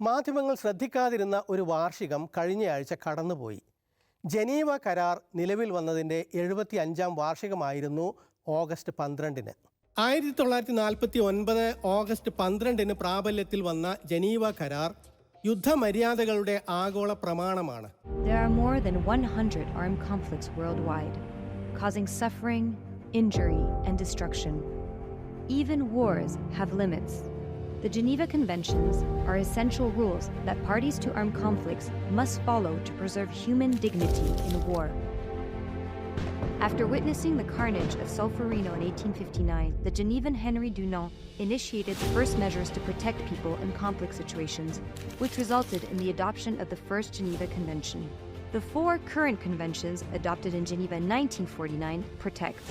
മാധ്യമങ്ങൾ ശ്രദ്ധിക്കാതിരുന്ന ഒരു വാർഷികം കഴിഞ്ഞയാഴ്ച കടന്നുപോയി ജനീവ കരാർ നിലവിൽ വന്നതിന്റെ എഴുപത്തി അഞ്ചാം വാർഷികമായിരുന്നു ഓഗസ്റ്റ് പന്ത്രണ്ടിന് ആയിരത്തി തൊള്ളായിരത്തി നാൽപ്പത്തി ഒൻപത് ഓഗസ്റ്റ് പന്ത്രണ്ടിന് പ്രാബല്യത്തിൽ വന്ന ജനീവ കരാർ യുദ്ധമര്യാദകളുടെ ആഗോള പ്രമാണമാണ് There are more than 100 armed conflicts worldwide, causing suffering, injury, and destruction. Even wars have limits. The Geneva Conventions are essential rules that parties to armed conflicts must follow to preserve human dignity in war. After witnessing the carnage of Solferino in 1859, the Genevan Henry Dunant initiated the first measures to protect people in conflict situations, which resulted in the adoption of the First Geneva Convention. The four current conventions adopted in Geneva in 1949 protect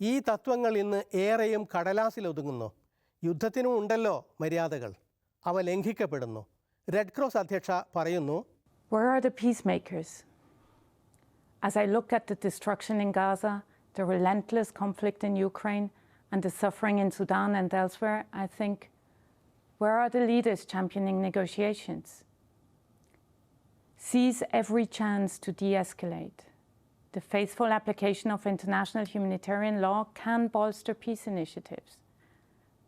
ഈ തത്വങ്ങൾ ഇന്ന് ഏറെയും കടലാസിൽ ഒതുങ്ങുന്നു യുദ്ധത്തിനും ഉണ്ടല്ലോ മര്യാദകൾ അവ ലംഘിക്കപ്പെടുന്നു red cross അധ്യക്ഷ പറയുന്നു Where are the peacemakers? As I look at the destruction in Gaza, the relentless conflict in Ukraine, and the suffering in Sudan and elsewhere, I think, where are the leaders championing negotiations? Seize every chance to de escalate. The faithful application of international humanitarian law can bolster peace initiatives.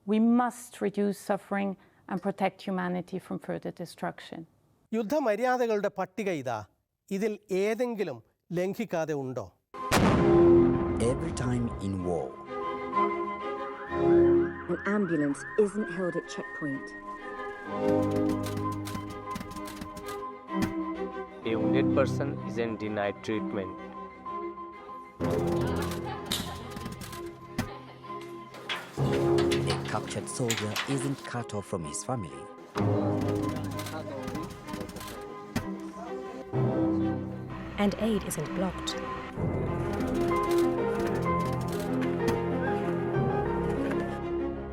We must reduce suffering and protect humanity from further destruction. യുദ്ധമര്യാദകളുടെ പട്ടിക ഇതാ ഇതിൽ ഏതെങ്കിലും ലംഘിക്കാതെ ഉണ്ടോ Every time in war, An ambulance isn't held at checkpoint. A wounded person isn't denied treatment. Captured soldier isn't cut off from his family. and aid isn't blocked.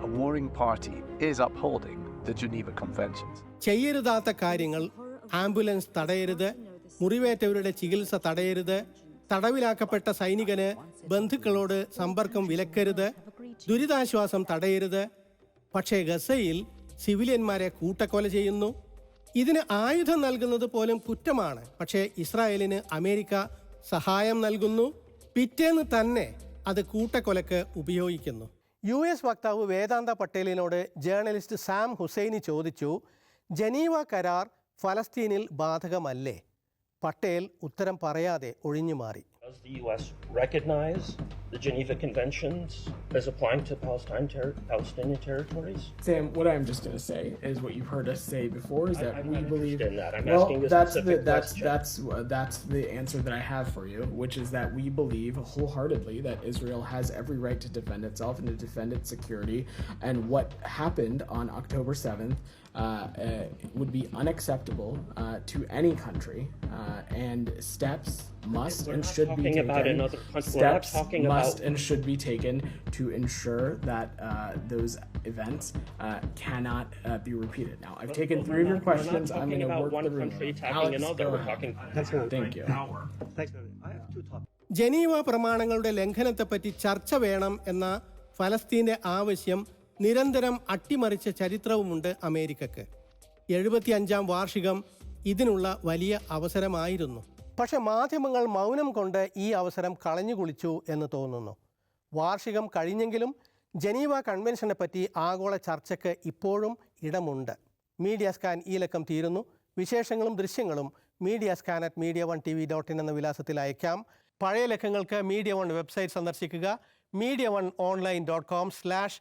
a warring party is upholding the Geneva Conventions. ചെയ്യരുതാത്ത കാര്യങ്ങൾ ambulance തടയരുത് മുറിവേറ്റവരുടെ ചികിത്സ തടയരുത് തടവിലാക്കപ്പെട്ട സൈനികന് ബന്ധുക്കളോട് സമ്പർക്കം വിലക്കരുത് ദുരിതാശ്വാസം തടയരുത്. പക്ഷേ ഗസയിൽ സിവിലിയന്മാരെ കൂട്ടക്കൊല ചെയ്യുന്നു. ഇതിന് ആയുധം നൽകുന്നത് പോലും കുറ്റമാണ്. പക്ഷേ ഇസ്രായേലിന് അമേരിക്ക സഹായം നൽകുന്നു. പിറ്റേന്ന് തന്നെ അത് കൂട്ടക്കൊലക്ക് ഉപയോഗിക്കുന്നു. യു എസ് വക്താവ് വേദാന്ത പട്ടേലിനോട് ജേർണലിസ്റ്റ് സാം ഹുസൈനി ചോദിച്ചു ജനീവ കരാർ ഫലസ്തീനിൽ ബാധകമല്ലേ? പട്ടേൽ ഉത്തരം പറയാതെ ഒഴിഞ്ഞു മാറി Does the U.S. recognize the Geneva Conventions as applying to Palestine ter- Palestinian territories? Sam, what I'm just going to say is what you've heard us say before is that I'm we not believe. interested in that. I'm well, asking a that's the specific that's question. that's uh, that's the answer that I have for you, which is that we believe wholeheartedly that Israel has every right to defend itself and to defend its security, and what happened on October 7th uh, uh, would be unacceptable uh, to any country, uh, and steps must We're and not should be talking taken. about another country. We're not Steps talking must about- and should be taken to ensure that uh, those events uh, cannot uh, be repeated. Now, I've taken But three of we're your not- we're not questions. I'm talking going to about work one the room. country around. attacking Alex, another. go We're ahead. talking- Thank you. Geneva പ്രമാണങ്ങളുടെ ലംഘനത്തെപ്പറ്റി ചർച്ച വേണം എന്ന ഫലസ്തീന്റെ ആവശ്യം നിരന്തരം അട്ടിമറിച്ച ചരിത്രവുമുണ്ട് അമേരിക്കക്ക്. എഴുപത്തിയഞ്ചാം വാർഷികം ഇതിനുള്ള വലിയ അവസരമായിരുന്നു. പക്ഷെ മാധ്യമങ്ങൾ മൗനം കൊണ്ട് ഈ അവസരം കളഞ്ഞുകുളിച്ചു എന്ന് തോന്നുന്നു. വാർഷികം കഴിഞ്ഞെങ്കിലും ജനീവ കൺവെൻഷനെ പറ്റി ആഗോള ചർച്ചയ്ക്ക് ഇപ്പോഴും ഇടമുണ്ട്. മീഡിയ സ്കാൻ ഈ ലക്കം തീരുന്നു. വിശേഷങ്ങളും ദൃശ്യങ്ങളും media scan at media one T V dot in എന്ന വിലാസത്തിൽ അയക്കാം. പഴയ ലക്കങ്ങൾക്ക് മീഡിയ വൺ വെബ്സൈറ്റ് സന്ദർശിക്കുക. Media one online dot com slash